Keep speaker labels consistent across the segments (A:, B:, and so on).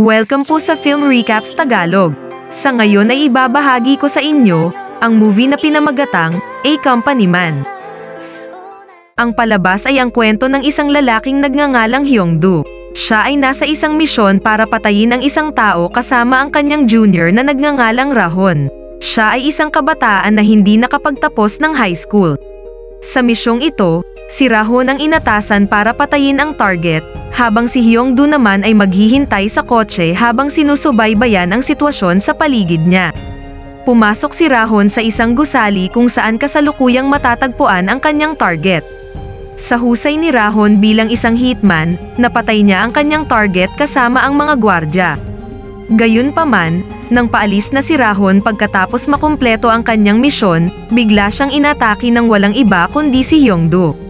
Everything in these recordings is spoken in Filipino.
A: Welcome po sa Film Recaps Tagalog. Sa ngayon ay ibabahagi ko sa inyo ang movie na pinamagatang A Company Man. Ang palabas ay ang kwento ng isang lalaking nagngangalang Hyungdu. Siya ay nasa isang misyon para patayin ang isang tao kasama ang kanyang junior na nagngangalang Rahon. Siya ay isang kabataan na hindi nakapagtapos ng high school. Sa misyong ito, si Rahon ang inatasan para patayin ang target, habang si Hyungdu naman ay maghihintay sa kotse habang sinusubaybayan ang sitwasyon sa paligid niya. Pumasok si Rahon sa isang gusali kung saan kasalukuyang matatagpuan ang kanyang target. Sa husay ni Rahon bilang isang hitman, napatay niya ang kanyang target kasama ang mga gwardya. Gayunpaman, nang paalis na si Rahon pagkatapos makumpleto ang kanyang misyon, bigla siyang inatake ng walang iba kundi si Hyungdo.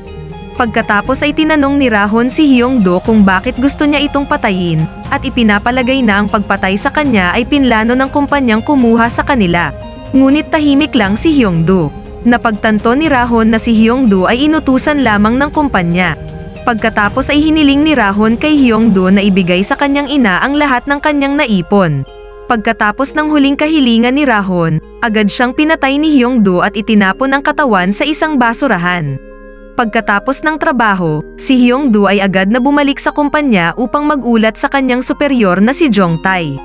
A: Pagkatapos ay tinanong ni Rahon si Hyungdo kung bakit gusto niya itong patayin, at ipinapalagay na ang pagpatay sa kanya ay pinlano ng kumpanyang kumuha sa kanila. Ngunit tahimik lang si Hyungdo. Napagtanto ni Rahon na si Hyungdo ay inutusan lamang ng kumpanya. Pagkatapos ay hiniling ni Rahon kay Hyungdo na ibigay sa kanyang ina ang lahat ng kanyang naipon. Pagkatapos ng huling kahilingan ni Rahon, agad siyang pinatay ni Hyungdo at itinapon ang katawan sa isang basurahan. Pagkatapos ng trabaho, si Hyungdo ay agad na bumalik sa kumpanya upang magulat sa kanyang superior na si Jong Tai.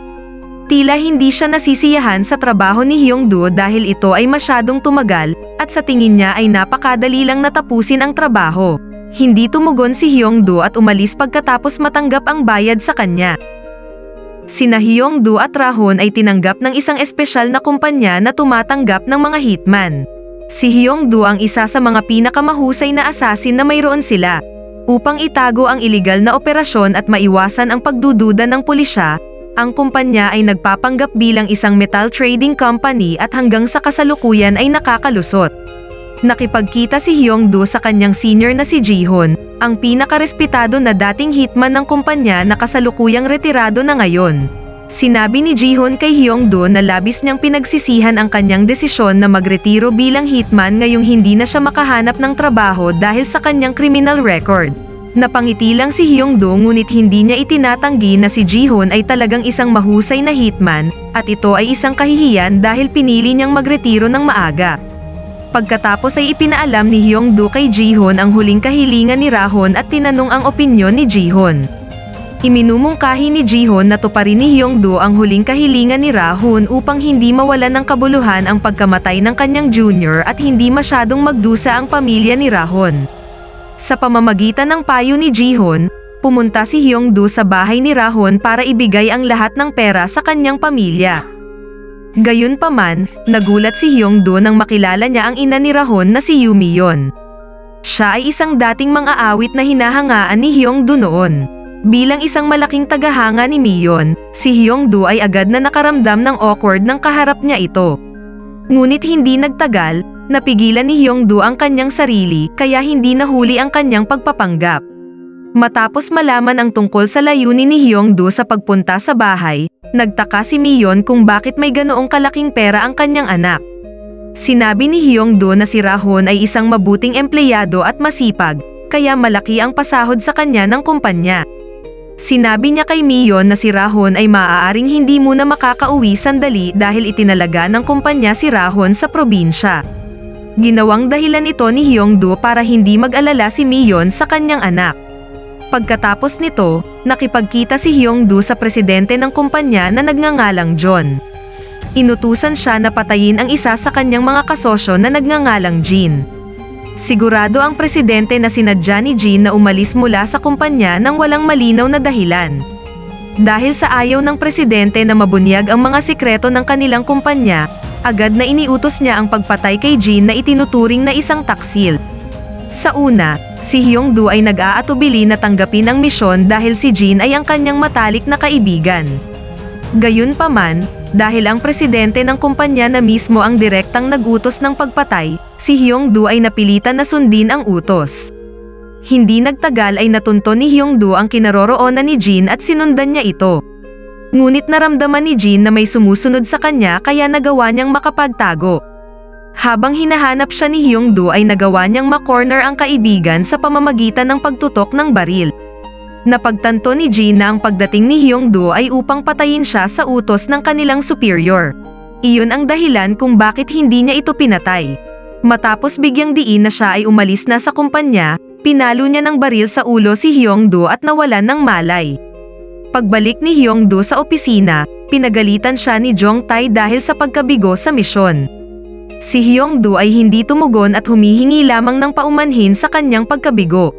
A: Tila hindi siya nasisiyahan sa trabaho ni Hyungdo dahil ito ay masyadong tumagal, at sa tingin niya ay napakadali lang natapusin ang trabaho. Hindi tumugon si Hyungdo at umalis pagkatapos matanggap ang bayad sa kanya. Sina Hyungdo at Rahon ay tinanggap ng isang espesyal na kumpanya na tumatanggap ng mga hitman. Si Hyungdo ang isa sa mga pinakamahusay na asasin na mayroon sila. Upang itago ang iligal na operasyon at maiwasan ang pagdududa ng pulisya, ang kumpanya ay nagpapanggap bilang isang metal trading company at hanggang sa kasalukuyan ay nakakalusot. Nakipagkita si Hyungdo sa kanyang senior na si Jihon, ang pinakarespetado na dating hitman ng kumpanya na kasalukuyang retirado na ngayon. Sinabi ni Jihon kay Hyungdo na labis niyang pinagsisihan ang kanyang desisyon na magretiro bilang hitman ngayong hindi na siya makahanap ng trabaho dahil sa kanyang criminal record. Napangiti lang si Hyungdo ngunit hindi niya itinatanggi na si Jihon ay talagang isang mahusay na hitman, at ito ay isang kahihiyan dahil pinili niyang magretiro ng maaga. Pagkatapos ay ipinaalam ni Hyungdo kay Jihon ang huling kahilingan ni Rahon at tinanong ang opinyon ni Jihon. Iminumungkahi ni Jihon na tuparin ni Hyungdo ang huling kahilingan ni Rahon upang hindi mawalan ng kabuluhan ang pagkamatay ng kanyang junior at hindi masyadong magdusa ang pamilya ni Rahon. Sa pamamagitan ng payo ni Jihon, pumunta si Hyungdo sa bahay ni Rahon para ibigay ang lahat ng pera sa kanyang pamilya. Gayunpaman, nagulat si Hyungdo nang makilala niya ang ina ni Rahon na si Yumiyon. Siya ay isang dating mga awit na hinahangaan ni Hyungdo noon. Bilang isang malaking tagahanga ni Miyon, si Hyungdo ay agad na nakaramdam ng awkward ng kaharap niya ito. Ngunit hindi nagtagal, napigilan ni Hyungdo ang kanyang sarili kaya hindi nahuli ang kanyang pagpapanggap. Matapos malaman ang tungkol sa layunin ni Hyungdo sa pagpunta sa bahay, nagtaka si Miyon kung bakit may ganoong kalaking pera ang kanyang anak. Sinabi ni Hyungdo na si Rahon ay isang mabuting empleyado at masipag, kaya malaki ang pasahod sa kanya ng kumpanya. Sinabi niya kay Miyon na si Rahon ay maaaring hindi muna makakauwi sandali dahil itinalaga ng kumpanya si Rahon sa probinsya. Ginawang dahilan ito ni Hyungdo para hindi mag-alala si Miyon sa kanyang anak. Pagkatapos nito, nakipagkita si Hyungdo sa presidente ng kumpanya na nagngangalang John. Inutusan siya na patayin ang isa sa kanyang mga kasosyo na nagngangalang Jin. Sigurado ang presidente na sinadya ni Jean na umalis mula sa kumpanya nang walang malinaw na dahilan. Dahil sa ayaw ng presidente na mabunyag ang mga sikreto ng kanilang kumpanya, agad na iniutos niya ang pagpatay kay Jean na itinuturing na isang taksil. Sa una, si Hyungdo ay nag-aatubili na tanggapin ang misyon dahil si Jean ay ang kanyang matalik na kaibigan. Gayunpaman, dahil ang presidente ng kumpanya na mismo ang direktang nagutos ng pagpatay, si Hyungdo ay napilitan na sundin ang utos. Hindi nagtagal ay natunto ni Hyungdo ang kinaroroonan ni Jin at sinundan niya ito. Ngunit naramdaman ni Jin na may sumusunod sa kanya kaya nagawa niyang makapagtago. Habang hinahanap siya ni Hyungdo ay nagawa niyang makorner ang kaibigan sa pamamagitan ng pagtutok ng baril. Napagtanto ni Jin na ang pagdating ni Hyungdo ay upang patayin siya sa utos ng kanilang superior. Iyon ang dahilan kung bakit hindi niya ito pinatay. Matapos bigyang diin na siya ay umalis na sa kumpanya, pinalo niya ng baril sa ulo si Hyungdo at nawalan ng malay. Pagbalik ni Hyungdo sa opisina, pinagalitan siya ni Jong Tai dahil sa pagkabigo sa misyon. Si Hyungdo ay hindi tumugon at humihingi lamang ng paumanhin sa kanyang pagkabigo.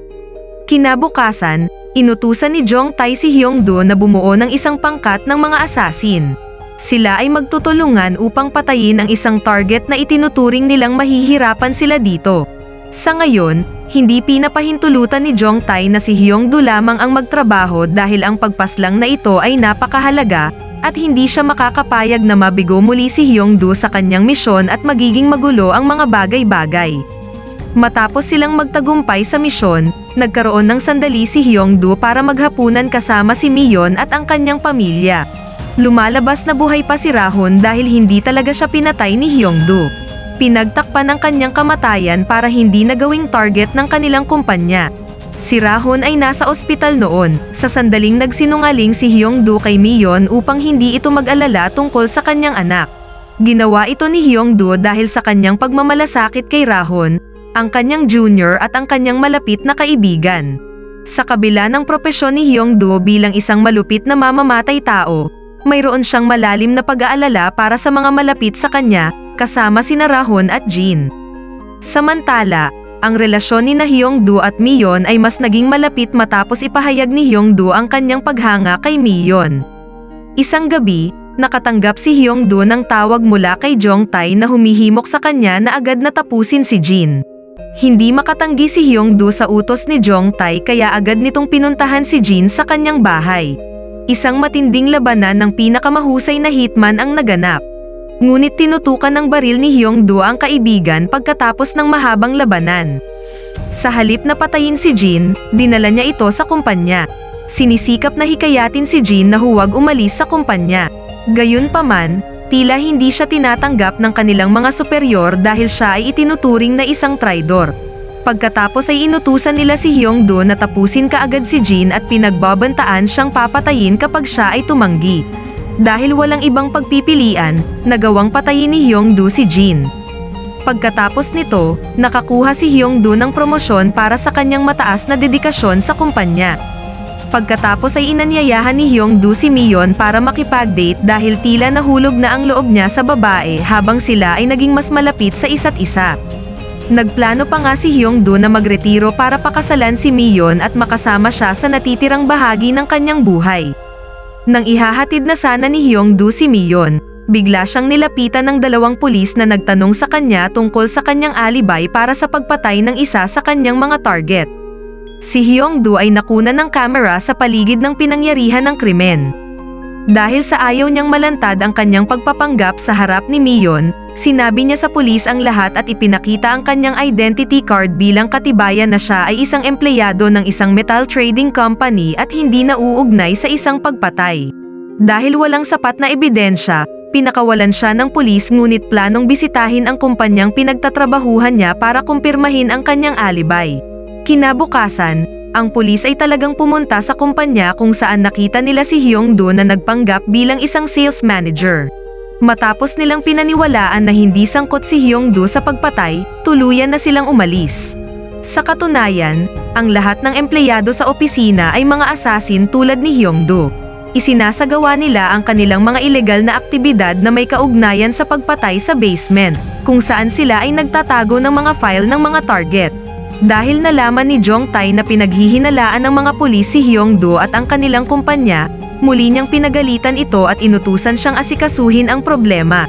A: Kinabukasan, inutusan ni Jong Tai si Hyungdo na bumuo ng isang pangkat ng mga asasin. Sila ay magtutulungan upang patayin ang isang target na itinuturing nilang mahihirapan sila dito. Sa ngayon, hindi pinapahintulutan ni Jong Tai na si Hyungdo lamang ang magtrabaho dahil ang pagpaslang na ito ay napakahalaga at hindi siya makakapayag na mabigo muli si Hyungdo sa kanyang misyon at magiging magulo ang mga bagay-bagay. Matapos silang magtagumpay sa misyon, nagkaroon ng sandali si Hyungdo para maghapunan kasama si Mion at ang kanyang pamilya. Lumalabas na buhay pa si Rahon dahil hindi talaga siya pinatay ni Hyungdo. Pinagtakpan ang kanyang kamatayan para hindi nagawing target ng kanilang kumpanya. Si Rahon ay nasa ospital noon, sa sandaling nagsinungaling si Hyungdo kay Mion upang hindi ito mag-alala tungkol sa kanyang anak. Ginawa ito ni Hyungdo dahil sa kanyang pagmamalasakit kay Rahon, ang kanyang junior at ang kanyang malapit na kaibigan. Sa kabila ng propesyon ni Hyungdo bilang isang malupit na mamamatay tao, mayroon siyang malalim na pag-aalala para sa mga malapit sa kanya, kasama sina Rahon at Jin. Samantala, ang relasyon ni na Hyungdo at Mion ay mas naging malapit matapos ipahayag ni Hyungdo ang kanyang paghanga kay Mion. Isang gabi, nakatanggap si Hyungdo ng tawag mula kay Jong Tai na humihimok sa kanya na agad na tapusin si Jin. Hindi makatanggi si Hyungdo sa utos ni Jong Tai kaya agad nitong pinuntahan si Jin sa kanyang bahay. Isang matinding labanan ng pinakamahusay na hitman ang naganap. Ngunit tinutukan ng baril ni Hyungdo ang kaibigan pagkatapos ng mahabang labanan. Sa halip na patayin si Jin, dinala niya ito sa kumpanya. Sinisikap na hikayatin si Jin na huwag umalis sa kumpanya. Gayunpaman, tila hindi siya tinatanggap ng kanilang mga superior dahil siya ay itinuturing na isang traidor. Pagkatapos ay inutusan nila si Hyungdo na tapusin kaagad si Jin at pinagbabantaan siyang papatayin kapag siya ay tumanggi. Dahil walang ibang pagpipilian, nagawang patayin ni Hyungdo si Jin. Pagkatapos nito, nakakuha si Hyungdo ng promosyon para sa kanyang mataas na dedikasyon sa kumpanya. Pagkatapos ay inanyayahan ni Hyungdo si Mion para makipag-date dahil tila nahulog na ang loob niya sa babae habang sila ay naging mas malapit sa isa't isa. Nagplano pa nga si Hyungdo na magretiro para pakasalan si Mion at makasama siya sa natitirang bahagi ng kanyang buhay. Nang ihahatid na sana ni Hyungdo si Mion, bigla siyang nilapitan ng dalawang pulis na nagtanong sa kanya tungkol sa kanyang alibay para sa pagpatay ng isa sa kanyang mga target. Si Hyungdo ay nakuna ng kamera sa paligid ng pinangyarihan ng krimen. Dahil sa ayaw niyang malantad ang kanyang pagpapanggap sa harap ni Mion, sinabi niya sa pulis ang lahat at ipinakita ang kanyang identity card bilang katibayan na siya ay isang empleyado ng isang metal trading company at hindi nauugnay sa isang pagpatay. Dahil walang sapat na ebidensya, pinakawalan siya ng pulis ngunit planong bisitahin ang kumpanyang pinagtatrabahuhan niya para kumpirmahin ang kanyang alibay. Kinabukasan, ang pulis ay talagang pumunta sa kumpanya kung saan nakita nila si Hyungdo na nagpanggap bilang isang sales manager. Matapos nilang pinaniwalaan na hindi sangkot si Hyungdo sa pagpatay, tuluyan na silang umalis. Sa katunayan, ang lahat ng empleyado sa opisina ay mga asasin tulad ni Hyungdo. Isinasagawa nila ang kanilang mga ilegal na aktibidad na may kaugnayan sa pagpatay sa basement, kung saan sila ay nagtatago ng mga file ng mga target. Dahil nalaman ni Jong Tai na pinaghihinalaan ng mga pulis si Hyungdo at ang kanilang kumpanya, muli niyang pinagalitan ito at inutusan siyang asikasuhin ang problema.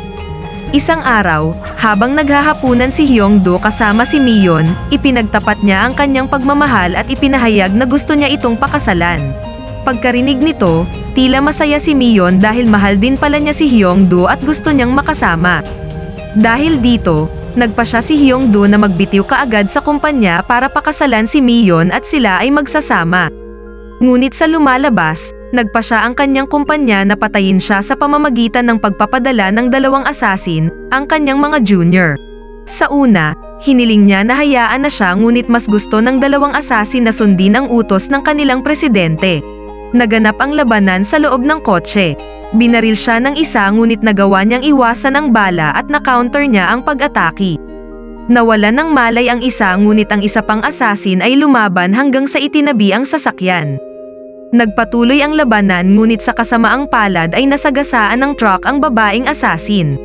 A: Isang araw, habang naghahapunan si Hyungdo kasama si Mion, ipinagtapat niya ang kanyang pagmamahal at ipinahayag na gusto niya itong pakasalan. Pagkarinig nito, tila masaya si Mion dahil mahal din pala niya si Hyungdo at gusto niyang makasama. Dahil dito, nagpa siya si Hyungdo na magbitiw kaagad sa kumpanya para pakasalan si Mion at sila ay magsasama. Ngunit sa lumalabas, nagpa siya ang kanyang kumpanya na patayin siya sa pamamagitan ng pagpapadala ng dalawang asasin, ang kanyang mga junior. Sa una, Hiniling niya na hayaan na siya ngunit mas gusto ng dalawang asasin na sundin ang utos ng kanilang presidente. Naganap ang labanan sa loob ng kotse. Binaril siya ng isa ngunit nagawa niyang iwasan ang bala at na-counter niya ang pag-atake. Nawala ng malay ang isa ngunit ang isa pang asasin ay lumaban hanggang sa itinabi ang sasakyan. Nagpatuloy ang labanan ngunit sa kasamaang palad ay nasagasaan ng truck ang babaeng asasin.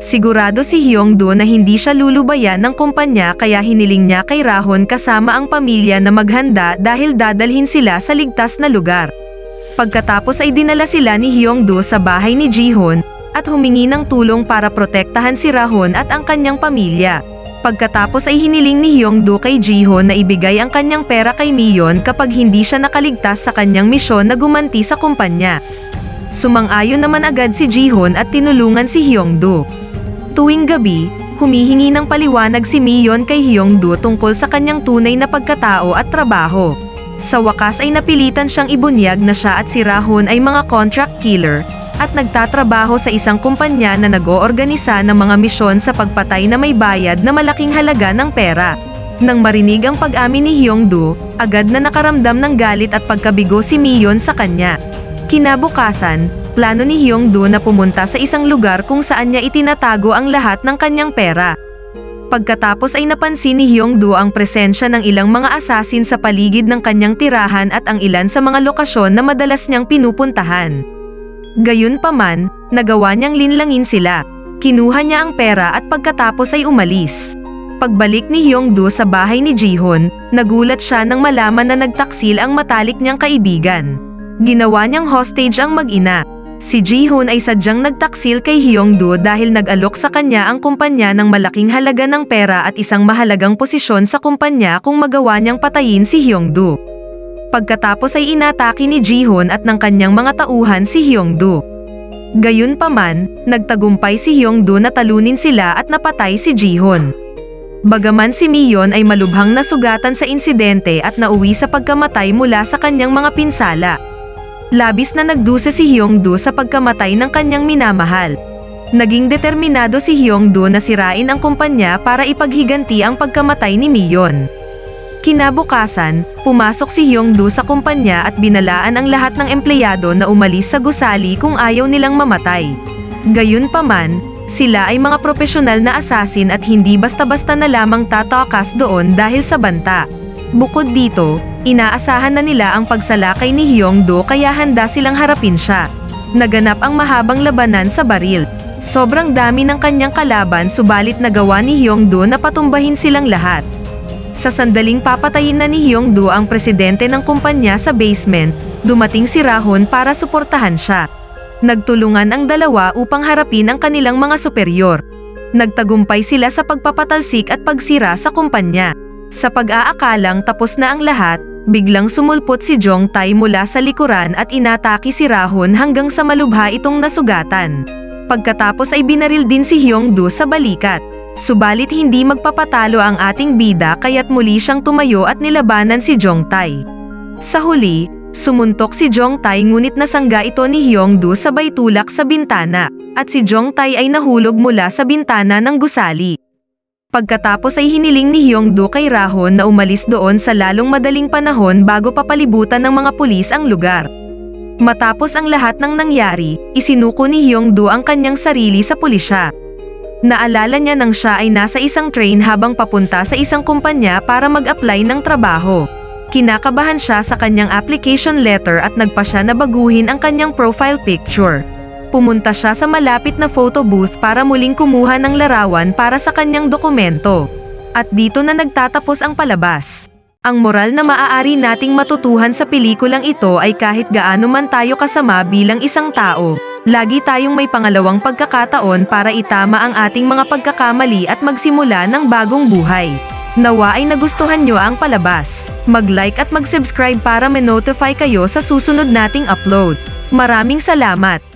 A: Sigurado si Hyungdo na hindi siya lulubayan ng kumpanya kaya hiniling niya kay Rahon kasama ang pamilya na maghanda dahil dadalhin sila sa ligtas na lugar. Pagkatapos ay dinala sila ni Hyungdo sa bahay ni Jihon at humingi ng tulong para protektahan si Rahon at ang kanyang pamilya. Pagkatapos ay hiniling ni Hyungdo kay Jihon na ibigay ang kanyang pera kay Mion kapag hindi siya nakaligtas sa kanyang misyon na gumanti sa kumpanya. Sumang-ayon naman agad si Jihon at tinulungan si Hyungdo. Tuwing gabi, humihingi ng paliwanag si Mion kay Hyungdo tungkol sa kanyang tunay na pagkatao at trabaho. Sa wakas ay napilitan siyang ibunyag na siya at si Rahon ay mga contract killer, at nagtatrabaho sa isang kumpanya na nag-oorganisa ng mga misyon sa pagpatay na may bayad na malaking halaga ng pera. Nang marinig ang pag-amin ni Hyungdo, agad na nakaramdam ng galit at pagkabigo si Mion sa kanya. Kinabukasan, plano ni Hyungdo na pumunta sa isang lugar kung saan niya itinatago ang lahat ng kanyang pera. Pagkatapos ay napansin ni Hyungdo ang presensya ng ilang mga asasin sa paligid ng kanyang tirahan at ang ilan sa mga lokasyon na madalas niyang pinupuntahan. Gayunpaman, nagawa niyang linlangin sila. Kinuha niya ang pera at pagkatapos ay umalis. Pagbalik ni Hyungdo sa bahay ni Jihon, nagulat siya nang malaman na nagtaksil ang matalik niyang kaibigan. Ginawa niyang hostage ang mag-ina. Si Jihon ay sadyang nagtaksil kay Hyungdo dahil nag-alok sa kanya ang kumpanya ng malaking halaga ng pera at isang mahalagang posisyon sa kumpanya kung magawa niyang patayin si Hyungdo. Pagkatapos ay inatake ni Jihon at ng kanyang mga tauhan si Hyungdo. Gayunpaman, nagtagumpay si Hyungdo na talunin sila at napatay si Jihon. Bagaman si Mion ay malubhang nasugatan sa insidente at nauwi sa pagkamatay mula sa kanyang mga pinsala. Labis na nagdusa si Hyungdo sa pagkamatay ng kanyang minamahal. Naging determinado si Hyungdo na sirain ang kumpanya para ipaghiganti ang pagkamatay ni Mion. Kinabukasan, pumasok si Hyungdo sa kumpanya at binalaan ang lahat ng empleyado na umalis sa gusali kung ayaw nilang mamatay. Gayunpaman, sila ay mga profesional na asasin at hindi basta-basta na lamang tatakas doon dahil sa banta. Bukod dito, inaasahan na nila ang pagsalakay ni Hyungdo kaya handa silang harapin siya. Naganap ang mahabang labanan sa baril. Sobrang dami ng kanyang kalaban subalit nagawa ni Hyungdo na patumbahin silang lahat. Sa sandaling papatayin na ni Hyungdo ang presidente ng kumpanya sa basement, dumating si Rahon para suportahan siya. Nagtulungan ang dalawa upang harapin ang kanilang mga superior. Nagtagumpay sila sa pagpapatalsik at pagsira sa kumpanya. Sa pag-aakalang tapos na ang lahat, biglang sumulpot si Jong Tai mula sa likuran at inatake si Rahon hanggang sa malubha itong nasugatan. Pagkatapos ay binaril din si Hyungdo sa balikat. Subalit hindi magpapatalo ang ating bida kaya't muli siyang tumayo at nilabanan si Jong Tai. Sa huli, sumuntok si Jong Tai ngunit nasangga ito ni Hyungdo sabay tulak sa bintana, at si Jong Tai ay nahulog mula sa bintana ng gusali. Pagkatapos ay hiniling ni Hyungdo kay Rahon na umalis doon sa lalong madaling panahon bago papalibutan ng mga pulis ang lugar. Matapos ang lahat ng nangyari, isinuko ni Hyungdo ang kanyang sarili sa pulisya. Naalala niya nang siya ay nasa isang train habang papunta sa isang kumpanya para mag-apply ng trabaho. Kinakabahan siya sa kanyang application letter at nagpa siya na baguhin ang kanyang profile picture. Pumunta siya sa malapit na photo booth para muling kumuha ng larawan para sa kanyang dokumento. At dito na nagtatapos ang palabas. Ang moral na maaari nating matutuhan sa pelikulang ito ay kahit gaano man tayo kasama bilang isang tao, lagi tayong may pangalawang pagkakataon para itama ang ating mga pagkakamali at magsimula ng bagong buhay. Nawa ay nagustuhan nyo ang palabas. Mag-like at mag-subscribe para may notify kayo sa susunod nating upload. Maraming salamat!